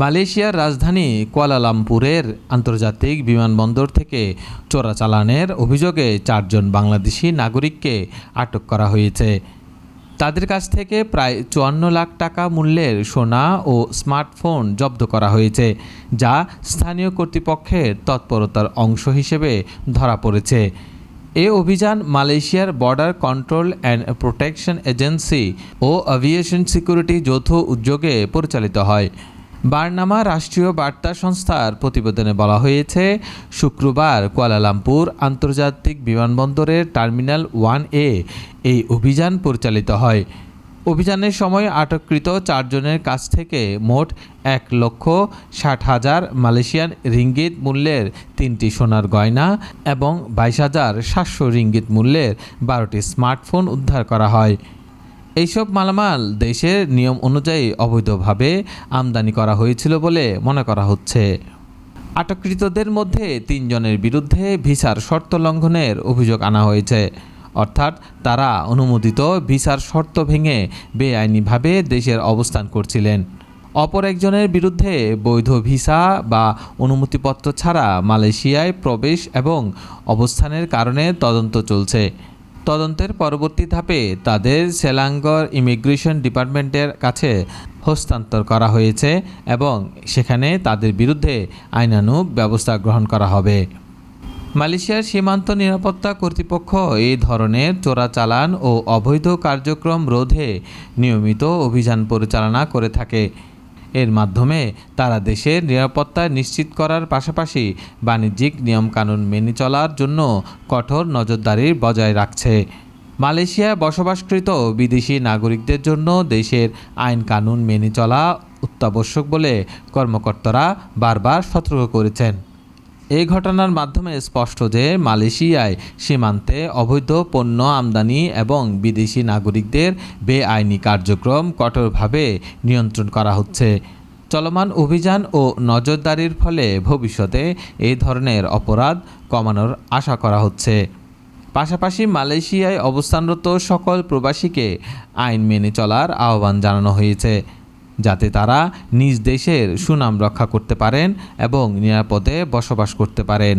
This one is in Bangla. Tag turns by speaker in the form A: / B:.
A: মালয়েশিয়ার রাজধানী কুয়ালালামপুরের আন্তর্জাতিক বিমানবন্দর থেকে চোরাচালানের অভিযোগে চারজন বাংলাদেশি নাগরিককে আটক করা হয়েছে। তাদের কাছ থেকে প্রায় চুয়ান্ন লাখ টাকা মূল্যের সোনা ও স্মার্টফোন জব্দ করা হয়েছে, যা স্থানীয় কর্তৃপক্ষের তৎপরতার অংশ হিসেবে ধরা পড়েছে। এ অভিযান মালয়েশিয়ার border control and protection agency O aviation security যৌথ উদ্যোগে পরিচালিত হয়। বার্নামা রাষ্ট্রীয় বার্তা সংস্থার প্রতিবেদনে বলা হয়েছে, শুক্রবার কুয়ালালামপুর আন্তর্জাতিক বিমানবন্দরের টার্মিনাল ওয়ান এ এই অভিযান পরিচালিত হয়। অভিযানের সময় আটককৃত চারজনের কাছ থেকে মোট এক লক্ষ ষাট হাজার মালয়েশিয়ান রিঙ্গিত মূল্যের তিনটি সোনার গয়না এবং বাইশ হাজার সাতশো রিঙ্গিত মূল্যের বারোটি স্মার্টফোন উদ্ধার করা হয়। এইসব মালামাল দেশের নিয়ম অনুযায়ী অবৈধভাবে আমদানি করা হয়েছিল বলে মনে করা হচ্ছে। আটককৃতদের মধ্যে তিনজনের বিরুদ্ধে ভিসার শর্ত লঙ্ঘনের অভিযোগ আনা হয়েছে। অর্থাৎ তারা অনুমোদিত ভিসার শর্ত ভেঙে বেআইনিভাবে দেশের অবস্থান করছিলেন। অপর একজনের বিরুদ্ধে বৈধ ভিসা বা অনুমতিপত্র ছাড়া মালয়েশিয়ায় প্রবেশ এবং অবস্থানের কারণে তদন্ত চলছে। তদন্তের পরবর্তী ধাপে তাদের সেলাঙ্গর ইমিগ্রেশন ডিপার্টমেন্টের কাছে হস্তান্তর করা হয়েছে এবং সেখানে তাদের বিরুদ্ধে আইনানুগ ব্যবস্থা গ্রহণ করা হবে। মালয়েশিয়ার সীমান্ত নিরাপত্তা কর্তৃপক্ষ এই ধরনের চোরাচালান ও অবৈধ কার্যক্রম রোধে নিয়মিত অভিযান পরিচালনা করে থাকে। এর মাধ্যমে তারা দেশের নিরাপত্তা নিশ্চিত করার পাশাপাশি বাণিজ্যিক নিয়মকানুন মেনে চলার জন্য কঠোর নজরদারি বজায় রাখছে। মালয়েশিয়ায় বসবাসকৃত বিদেশি নাগরিকদের জন্য দেশের আইন কানুন মেনে চলা অত্যাবশ্যক বলে কর্মকর্তারা বারবার সতর্ক করেছেন। এই ঘটনার মাধ্যমে স্পষ্ট যে মালয়েশিয়ায় সীমান্তে অবৈধ পণ্য আমদানি এবং বিদেশি নাগরিকদের বেআইনি কার্যক্রম কঠোরভাবে নিয়ন্ত্রণ করা হচ্ছে। চলমান অভিযান ও নজরদারির ফলে ভবিষ্যতে এই ধরনের অপরাধ কমানোর আশা করা হচ্ছে। পাশাপাশি মালয়েশিয়ায় অবস্থানরত সকল প্রবাসীকে আইন মেনে চলার আহ্বান জানানো হয়েছে। যাতে তারা নিজ দেশের সুনাম রক্ষা করতে পারেন এবং নিরাপদে বসবাস করতে পারেন।